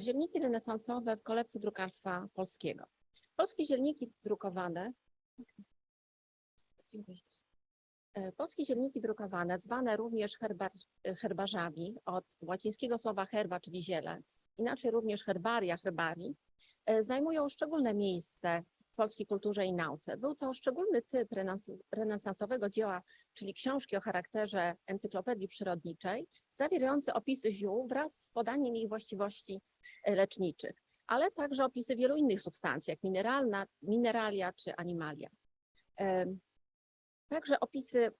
Zielniki renesansowe w kolebce drukarstwa polskiego. Polskie zielniki drukowane. E, Polskie zielniki drukowane, zwane również herbar, herbarzami od łacińskiego słowa herba, czyli ziele, inaczej również herbaria, herbarii, e, zajmują szczególne miejsce w polskiej kulturze i nauce. Był to szczególny typ renesansowego dzieła, czyli książki o charakterze encyklopedii przyrodniczej, zawierający opisy ziół wraz z podaniem ich właściwości e, leczniczych, ale także opisy wielu innych substancji, jak mineralna, mineralia czy animalia. Także opisy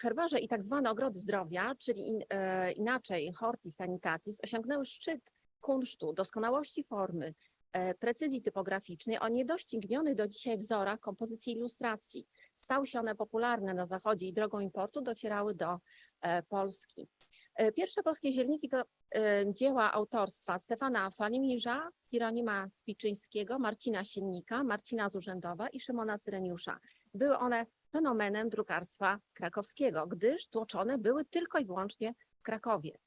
herbarze i tak zwane ogrody zdrowia, czyli e, inaczej horti sanitatis, osiągnęły szczyt kunsztu, doskonałości formy, e, precyzji typograficznej o niedoścignionych do dzisiaj wzorach kompozycji ilustracji. Stały się one popularne na zachodzie i drogą importu docierały do e, Polski. E, Pierwsze polskie zielniki to e, dzieła autorstwa Stefana Falimirza, Hieronima Spiczyńskiego, Marcina Siennika, Marcina z Urzędowa i Szymona Syreniusza. Były one fenomenem drukarstwa krakowskiego, gdyż tłoczone były tylko i wyłącznie w Krakowie.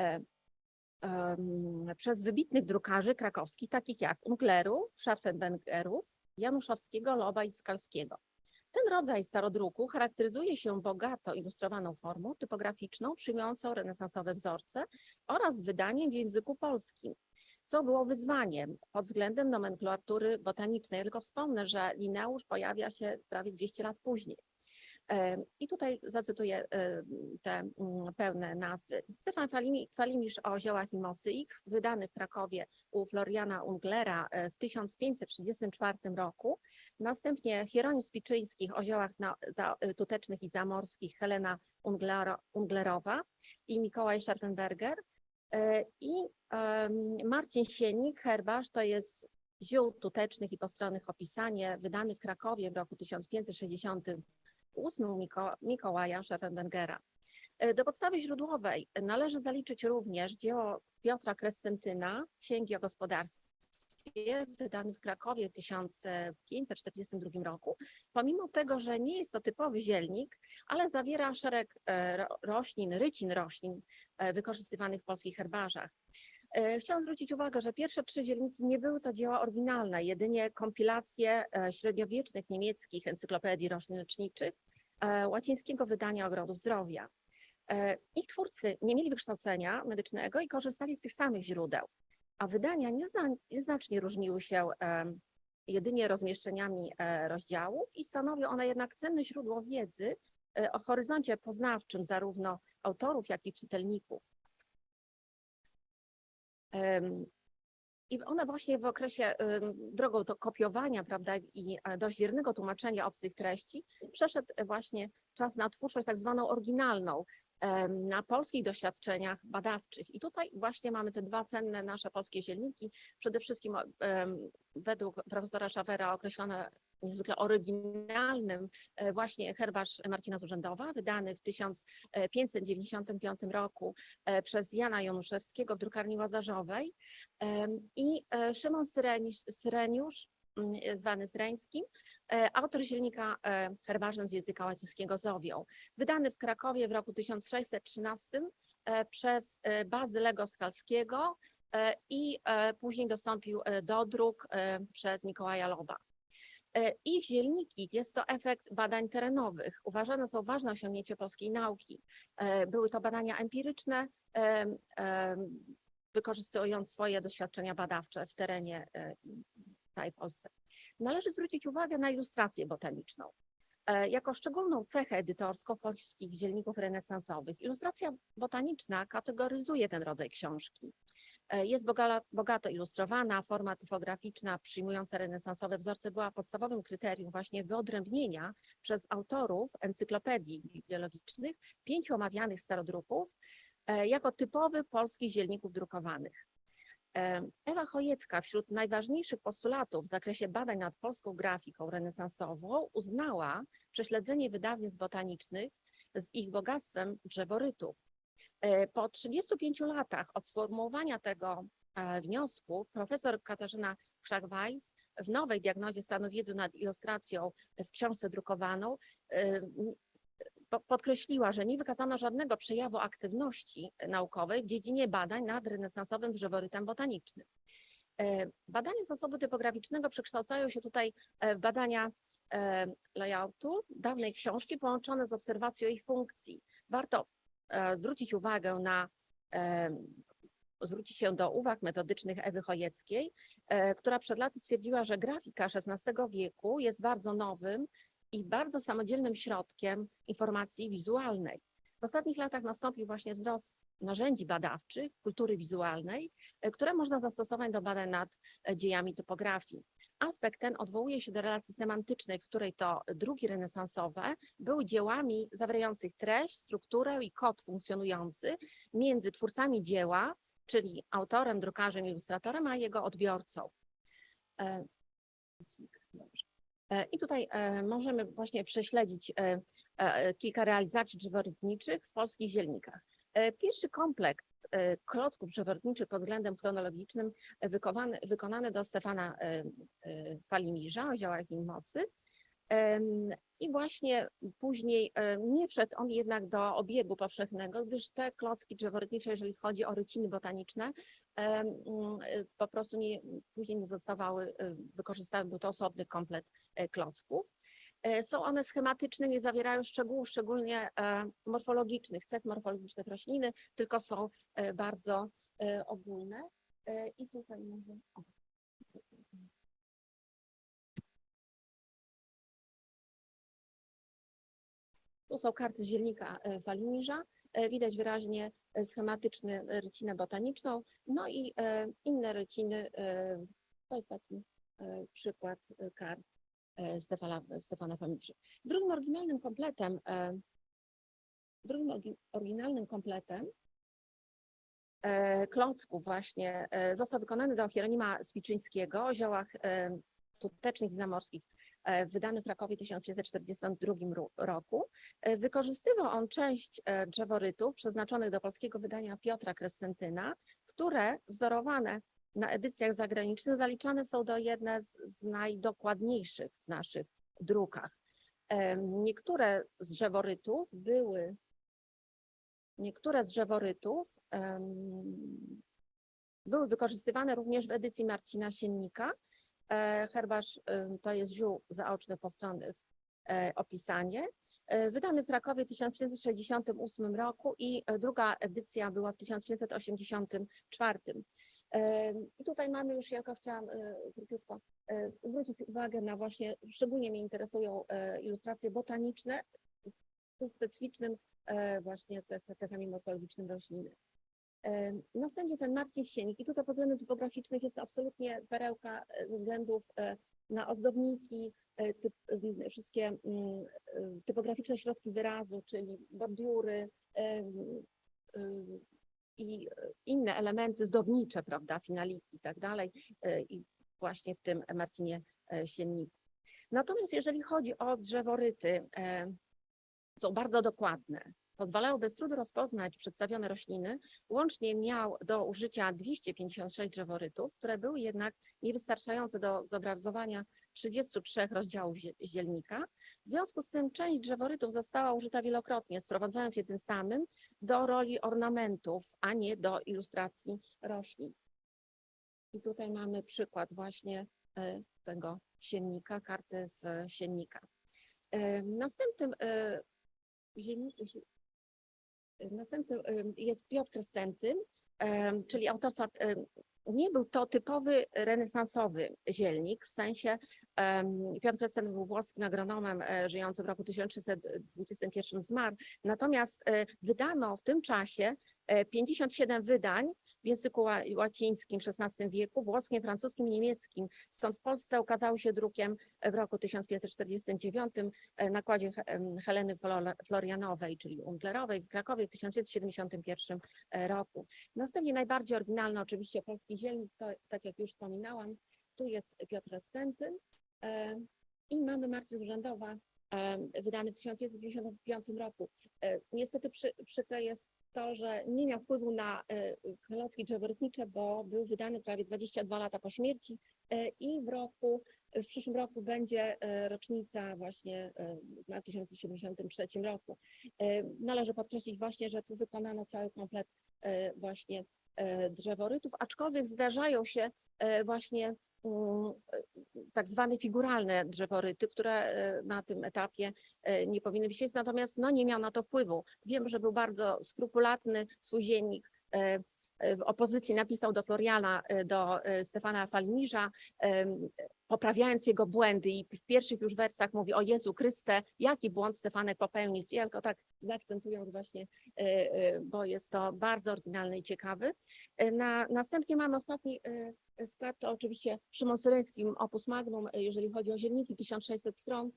E, Przez wybitnych drukarzy krakowskich, takich jak Unglerów, Scharfenbergerów, Januszowskiego, Loba i Skalskiego. Ten rodzaj starodruku charakteryzuje się bogato ilustrowaną formą typograficzną, przyjmującą renesansowe wzorce oraz wydaniem w języku polskim, co było wyzwaniem pod względem nomenklatury botanicznej. Ja tylko wspomnę, że Lineusz pojawia się prawie 200 lat później. I tutaj zacytuję te mm, pełne nazwy. Stefan Falimi- Falimisz o ziołach i mocy ich, wydany w Krakowie u Floriana Unglera e, w 1534 roku. Następnie Hieronim Spiczyńskich o ziołach na, za, e, tutecznych i zamorskich Helena Unglero, Unglerowa i Mikołaj Scharfenberger. E, I Marcin Siennik, herbarz, to jest ziół tutecznych i postronnych opisanie, wydany w Krakowie w roku 1568 Miko, Mikołaja Scharfenbergera. E, Do podstawy źródłowej należy zaliczyć również dzieło Piotra Krescentyna, Księgi o gospodarstwie, wydany w Krakowie w 1542 roku. Pomimo tego, że nie jest to typowy zielnik, ale zawiera szereg e, ro- roślin, rycin roślin e, wykorzystywanych w polskich herbarzach. Chciałam zwrócić uwagę, że pierwsze trzy zielniki nie były to dzieła oryginalne, jedynie kompilacje średniowiecznych niemieckich encyklopedii roślin leczniczych, łacińskiego wydania ogrodów zdrowia. E, Ich twórcy nie mieli wykształcenia medycznego i korzystali z tych samych źródeł, a wydania niezna- nieznacznie różniły się em, jedynie rozmieszczeniami e, rozdziałów i stanowią one jednak cenne źródło wiedzy e, o horyzoncie poznawczym zarówno autorów, jak i czytelników. I one właśnie w okresie drogą do kopiowania, prawda, i e, dość wiernego tłumaczenia obcych treści, przeszedł właśnie czas na twórczość tak zwaną oryginalną, na polskich doświadczeniach badawczych. I tutaj właśnie mamy te dwa cenne nasze polskie zielniki, przede wszystkim według profesora Szafera określone niezwykle oryginalnym e, właśnie herbarz Marcina z Urzędowa, wydany w 1595 roku e, przez Jana Januszewskiego w drukarni Łazarzowej i e, Szymon Syreniusz, Syreniusz mm, zwany Syreńskim, e, autor silnika herbarzem z języka łacińskiego Zowią, wydany w Krakowie w roku 1613 e, przez Bazylego Skalskiego i później dostąpił do druk przez Mikołaja Loba. E, Ich zielniki jest to efekt badań terenowych. Uważane są ważne osiągnięcie polskiej nauki. E, Były to badania empiryczne, em, em, wykorzystując swoje doświadczenia badawcze w terenie e, i w całej Polsce. Należy zwrócić uwagę na ilustrację botaniczną. E, Jako szczególną cechę edytorską polskich dzielników renesansowych ilustracja botaniczna kategoryzuje ten rodzaj książki. E, Jest boga- bogato ilustrowana, forma typograficzna przyjmująca renesansowe wzorce była podstawowym kryterium właśnie wyodrębnienia przez autorów encyklopedii biologicznych pięciu omawianych starodruków e, jako typowy polskich zielników drukowanych. E, Ewa Chojecka wśród najważniejszych postulatów w zakresie badań nad polską grafiką renesansową uznała prześledzenie wydawnictw botanicznych z ich bogactwem drzeworytów. E, Po 35 latach od sformułowania tego e, wniosku profesor Katarzyna Krzak-Weiss w nowej diagnozie stanu wiedzy nad ilustracją w książce drukowaną e, podkreśliła, że nie wykazano żadnego przejawu aktywności naukowej w dziedzinie badań nad renesansowym drzeworytem botanicznym. Badania zasobu typograficznego przekształcają się tutaj w badania layoutu dawnej książki połączone z obserwacją jej funkcji. Warto zwrócić uwagę na e, zwrócić się do uwag metodycznych Ewy Chojeckiej, e, która przed laty stwierdziła, że grafika XVI wieku jest bardzo nowym i bardzo samodzielnym środkiem informacji wizualnej. W ostatnich latach nastąpił właśnie wzrost narzędzi badawczych, kultury wizualnej, e, które można zastosować do badań nad e, dziejami typografii. Aspekt ten odwołuje się do relacji semantycznej, w której to druki renesansowe były dziełami zawierających treść, strukturę i kod funkcjonujący między twórcami dzieła, czyli autorem, drukarzem, ilustratorem, a jego odbiorcą. E. E, I tutaj e, możemy właśnie prześledzić kilka realizacji drzeworytniczych w polskich zielnikach. Pierwszy komplekt klocków drzeworytniczych pod względem chronologicznym e, wykowany, wykonany do Stefana e, e, Falimirza o ziołach i mocy. I właśnie później e, nie wszedł on jednak do obiegu powszechnego, gdyż te klocki drzeworytnicze, jeżeli chodzi o ryciny botaniczne, mm, e, po prostu nie, później nie zostawały e, wykorzystały, był to osobny komplet e, klocków. E, Są one schematyczne, nie zawierają szczegółów, szczególnie e, morfologicznych, cech morfologicznych rośliny, tylko są e, bardzo ogólne. I tutaj może. Tu są karty zielnika Walimirza. E, Widać wyraźnie schematyczny rycinę botaniczną, no i inne ryciny. To jest taki przykład kart Stefana, Stefana Falimirza. Drugim oryginalnym kompletem, e, drugim oryginalnym kompletem e, klocków właśnie e, został wykonany do Hieronima Spiczyńskiego o ziołach e, tutecznych i zamorskich e, wydany w Krakowie w 1542 ro- roku. E, Wykorzystywał on część e, drzeworytów przeznaczonych do polskiego wydania Piotra Krestentyna, które wzorowane na edycjach zagranicznych zaliczane są do jedne z, z najdokładniejszych w naszych drukach. Niektóre z drzeworytów były, niektóre z drzeworytów em, były wykorzystywane również w edycji Marcina Siennika. E, Herbarz em, to jest ziół zaocznych postronnych e, opisanie. E, Wydany w Krakowie w 1568 roku i druga edycja była w 1584. I tutaj mamy już, jako chciałam e, króciutko e, zwrócić uwagę na właśnie, szczególnie mnie interesują e, ilustracje botaniczne z specyficznym właśnie cech- cechami morfologicznymi rośliny. Następnie ten Marcin Sienik i tutaj pod względem typograficznych jest absolutnie perełka ze względów na ozdowniki, e, typ, wszystkie mm, typograficzne środki wyrazu, czyli bordiury i e, inne elementy zdobnicze, prawda, finaliki i tak dalej, e, i właśnie w tym Marcinie e, Sienniku. Natomiast jeżeli chodzi o drzeworyty, są bardzo dokładne, pozwalają bez trudu rozpoznać przedstawione rośliny. Łącznie miał do użycia 256 drzeworytów, które były jednak niewystarczające do zobrazowania 33 rozdziałów zie- zielnika. W związku z tym część drzeworytów została użyta wielokrotnie, sprowadzając je tym samym do roli ornamentów, a nie do ilustracji roślin. I tutaj mamy przykład właśnie e, tego siennika, karty z siennika. E, Następnym e, zielni- zi- e, Następny em, jest Piotr Krestentyn, em, czyli autorstwa. Nie był to typowy renesansowy zielnik, w sensie Piotr Krestentyn był włoskim agronomem e, żyjącym w roku 1321 zmarł. Natomiast e, wydano w tym czasie 57 wydań w języku ła- łacińskim w XVI wieku, włoskim, francuskim i niemieckim. Stąd w Polsce ukazały się drukiem w roku 1549 e, nakładzie Heleny Flor- Florianowej, czyli Unklerowej w Krakowie w 1571 e, roku. Następnie najbardziej oryginalny oczywiście polski zielnik, to tak jak już wspominałam, tu jest Piotr Stentyn e, i mamy Marcin Urzędowa, e, wydany w 1595 roku. E, Niestety przy, przykre jest to, że nie miał wpływu na e, klocki drzeworytnicze, bo był wydany prawie 22 lata po śmierci e, i w roku W przyszłym roku będzie e, rocznica właśnie e, w 1973 roku. E, Należy podkreślić właśnie, że tu wykonano cały komplet e, właśnie e, drzeworytów, aczkolwiek zdarzają się e, właśnie e, tak zwane figuralne drzeworyty, które e, na tym etapie e, nie powinny być natomiast no, nie miał na to wpływu. Wiem, że był bardzo skrupulatny swój dziennik. W opozycji napisał do Floriana, e, do e, Stefana em, poprawiając jego błędy i w pierwszych już wersach mówi o Jezu Chryste, jaki błąd Stefanek popełnił. Ja tylko tak zaakcentując właśnie, e, bo jest to bardzo oryginalny i ciekawy. Na, następnie mamy ostatni skład, to oczywiście Szymon Syryński, Opus Magnum, jeżeli chodzi o zielniki, 1600 stron,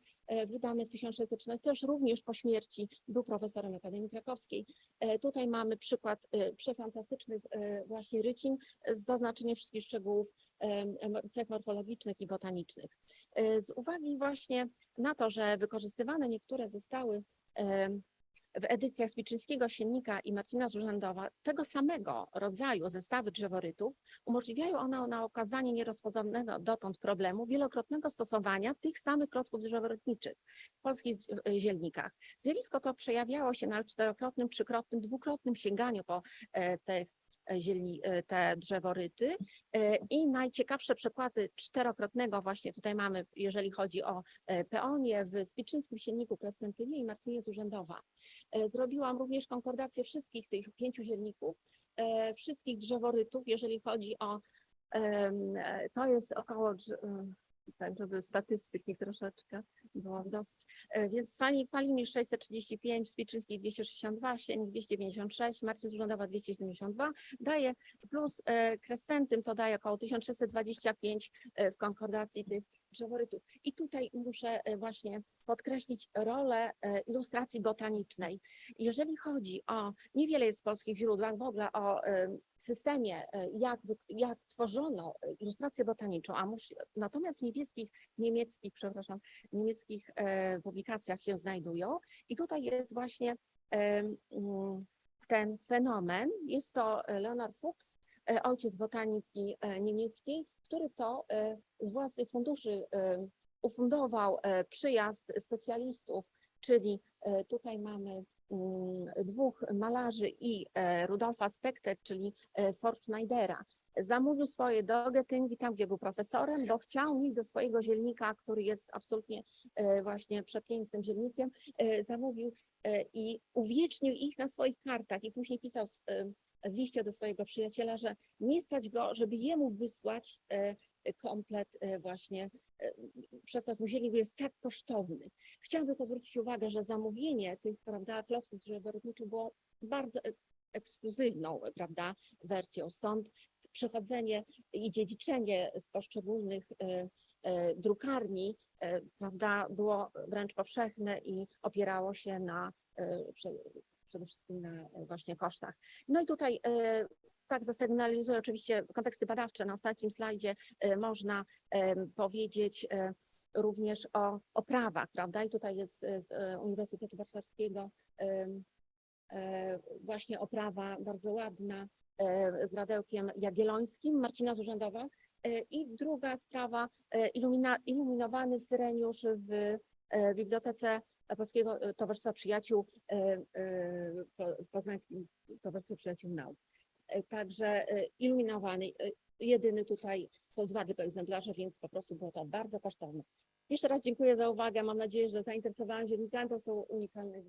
wydany w 1613, też również po śmierci był profesorem Akademii Krakowskiej. E, Tutaj mamy przykład e, przefantastycznych e, właśnie rycin z zaznaczeniem wszystkich szczegółów cech morfologicznych i botanicznych. E, Z uwagi właśnie na to, że wykorzystywane niektóre zostały w edycjach Spiczyńskiego Siennika i Marcina z Urzędowa tego samego rodzaju zestawy drzeworytów umożliwiają one na okazanie nierozpoznanego dotąd problemu wielokrotnego stosowania tych samych klocków drzeworytniczych w polskich zielnikach. Zjawisko to przejawiało się na czterokrotnym, trzykrotnym, dwukrotnym sięganiu po e, e, zielni, e, te drzeworyty E, i najciekawsze przykłady czterokrotnego właśnie tutaj mamy, jeżeli chodzi o e, peonie w Spiczyńskim Sienniku Krasnętywie i Marcinie z Urzędowa. E, Zrobiłam również konkordację wszystkich tych pięciu zielników, e, wszystkich drzeworytów, jeżeli chodzi o, e, to jest około, tak żeby statystyki troszeczkę było dosyć, E, więc Fali, Falimir 635, Spiczyński 262, Sienik 256, Marcin z Urzędowa 272, daje plus e, Krescentym to daje około 1625 e, w konkordacji tych drzeworytów. I tutaj muszę e, właśnie podkreślić rolę e, ilustracji botanicznej. Jeżeli chodzi o, niewiele jest w polskich źródłach w ogóle o e, systemie, jak, jak tworzono ilustrację botaniczą, a mus, natomiast w niemieckich, przepraszam, niemieckich publikacjach się znajdują. I tutaj jest właśnie mm, ten fenomen. Jest to Leonard Fuchs, ojciec botaniki e, niemieckiej, który to e, z własnych funduszy e, ufundował e, przyjazd specjalistów, czyli e, tutaj mamy mm, dwóch malarzy i e, Rudolfa Spektek, czyli e, Forschneidera. Zamówił swoje do Getyngi, tam gdzie był profesorem, bo chciał mieć do swojego zielnika, który jest absolutnie e, właśnie przepięknym zielnikiem, e, zamówił e, i uwiecznił ich na swoich kartach i później pisał e, w liście do swojego przyjaciela, że nie stać go, żeby jemu wysłać e, komplet e, właśnie e, przesłać mu bo jest tak kosztowny. Chciałam tylko zwrócić uwagę, że zamówienie tych, prawda, klocków drzeworodniczych było bardzo e- ekskluzywną, prawda, wersją. Stąd przechodzenie i dziedziczenie z poszczególnych e, e, drukarni, e, prawda, było wręcz powszechne i opierało się na e, prze- przede wszystkim na e, właśnie kosztach. No i tutaj e, tak zasygnalizuję oczywiście konteksty badawcze. Na ostatnim slajdzie e, można powiedzieć e, również o, o prawach, prawda? I tutaj jest e, z e, Uniwersytetu Warszawskiego e, właśnie oprawa bardzo ładna e, z Radełkiem Jagiellońskim, Marcina z Urzędowa. E, I druga sprawa, e, ilumina, iluminowany syreniusz w e, Bibliotece Polskiego Towarzystwa Przyjaciół Po- Poznańskim Towarzystwie Przyjaciół Nauk. Także iluminowany, jedyny tutaj są dwa tylko egzemplarze, więc po prostu było to bardzo kosztowne. Jeszcze raz dziękuję za uwagę. Mam nadzieję, że zainteresowałam dziennikarzy, to są unikalne.